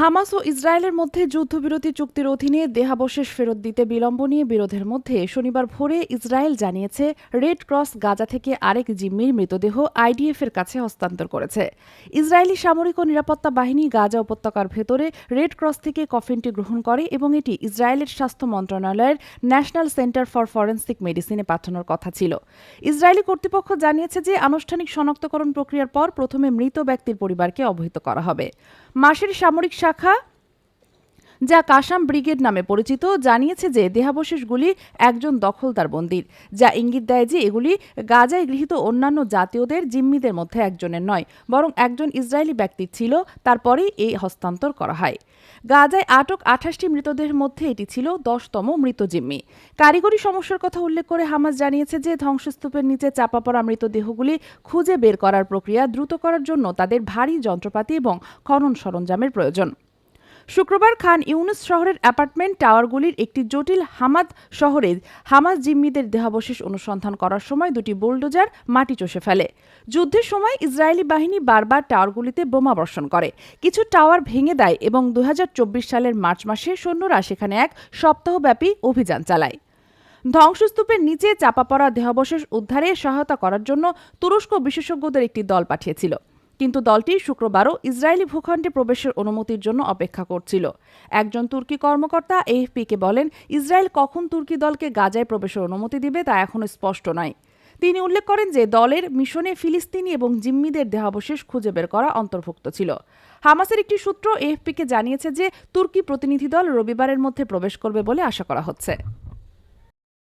Hamas ও ইসরায়েলের মধ্যে যুদ্ধবিরতি চুক্তির অধীনে দেহাবশেষ ফেরত দিতে বিলম্ব নিয়ে বিরোধের মধ্যে শনিবার ভোরে ইসরায়েল জানিয়েছে, রেড ক্রস গাজা থেকে আরেক জিম্মির মৃতদেহ আইডিএফ এর কাছে হস্তান্তর করেছে। ইসরায়েলি সামরিক ও নিরাপত্তা বাহিনী গাজা উপত্যকার ভেতরে রেড ক্রস থেকে কফিনটি গ্রহণ করে এবং এটি ইসরায়েলের স্বাস্থ্য মন্ত্রণালয়ের ন্যাশনাল সেন্টার ফর ফরেন্সিক মেডিসিনে পাঠানোর কথা ছিল। ইসরায়েলি কর্তৃপক্ষ জানিয়েছে যে, আনুষ্ঠানিক শনাক্তকরণ প্রক্রিয়ার পর প্রথমে মৃত ব্যক্তির পরিবারকে অবহিত করা হবে। মাসের সামরিক শাখা যা কাসাম ব্রিগেড নামে পরিচিত, জানিয়েছে যে দেহাবশেষগুলি একজন দখলদার বন্দির, যা ইঙ্গিত দেয় যে এগুলি গাজায় গৃহীত অন্যান্য জাতীয়দের জিম্মিদের মধ্যে একজনের নয়, বরং একজন ইসরায়েলি ব্যক্তি ছিল, তারপরেই এই হস্তান্তর করা হয়। গাজায় আটক আঠাশটি মৃতদেহের মধ্যে এটি ছিল দশতম মৃত জিম্মি। কারিগরি সমস্যার কথা উল্লেখ করে হামাস জানিয়েছে যে ধ্বংসস্তূপের নিচে চাপা পড়া মৃতদেহগুলি খুঁজে বের করার প্রক্রিয়া দ্রুত করার জন্য তাদের ভারী যন্ত্রপাতি এবং খনন সরঞ্জামের প্রয়োজন। শুক্রবার খান ইউনুস শহরের অ্যাপার্টমেন্ট টাওয়ারগুলির একটি জটিল হামাদ শহরে হামাস জিম্মিদের দেহাবশেষ অনুসন্ধান করার সময় দুটি বুলডোজার মাটি চষে ফেলে। যুদ্ধের সময় ইসরায়েলি বাহিনী বারবার টাওয়ারগুলিতে বোমা বর্ষণ করে। কিছু টাওয়ার ভেঙে দেয় এবং দু হাজার চব্বিশ সালের মার্চ মাসে সৈন্যরা সেখানে এক সপ্তাহব্যাপী অভিযান চালায়। ধ্বংসস্তূপের নিচে চাপা পড়া দেহাবশেষ উদ্ধারে সহায়তা করার জন্য তুরস্ক বিশেষজ্ঞদের একটি দল পাঠিয়েছিল। কিন্তু দলটি শুক্রবারও ইসরায়েলি ভূখণ্ডে প্রবেশের অনুমতির জন্য অপেক্ষা করছিল। একজন তুর্কি কর্মকর্তা এএফপিকে বলেন, ইসরায়েল কখন তুর্কি দলকে গাজায় প্রবেশের অনুমতি দিবে তা এখনও স্পষ্ট নয়। তিনি উল্লেখ করেন যে, দলের মিশনে ফিলিস্তিনি এবং জিম্মিদের দেহাবশেষ খুঁজে বের করা অন্তর্ভুক্ত ছিল। হামাসের একটি সূত্র এএফপিকে জানিয়েছে যে, তুর্কি প্রতিনিধি দল রবিবারের মধ্যে প্রবেশ করবে বলে আশা করা হচ্ছে।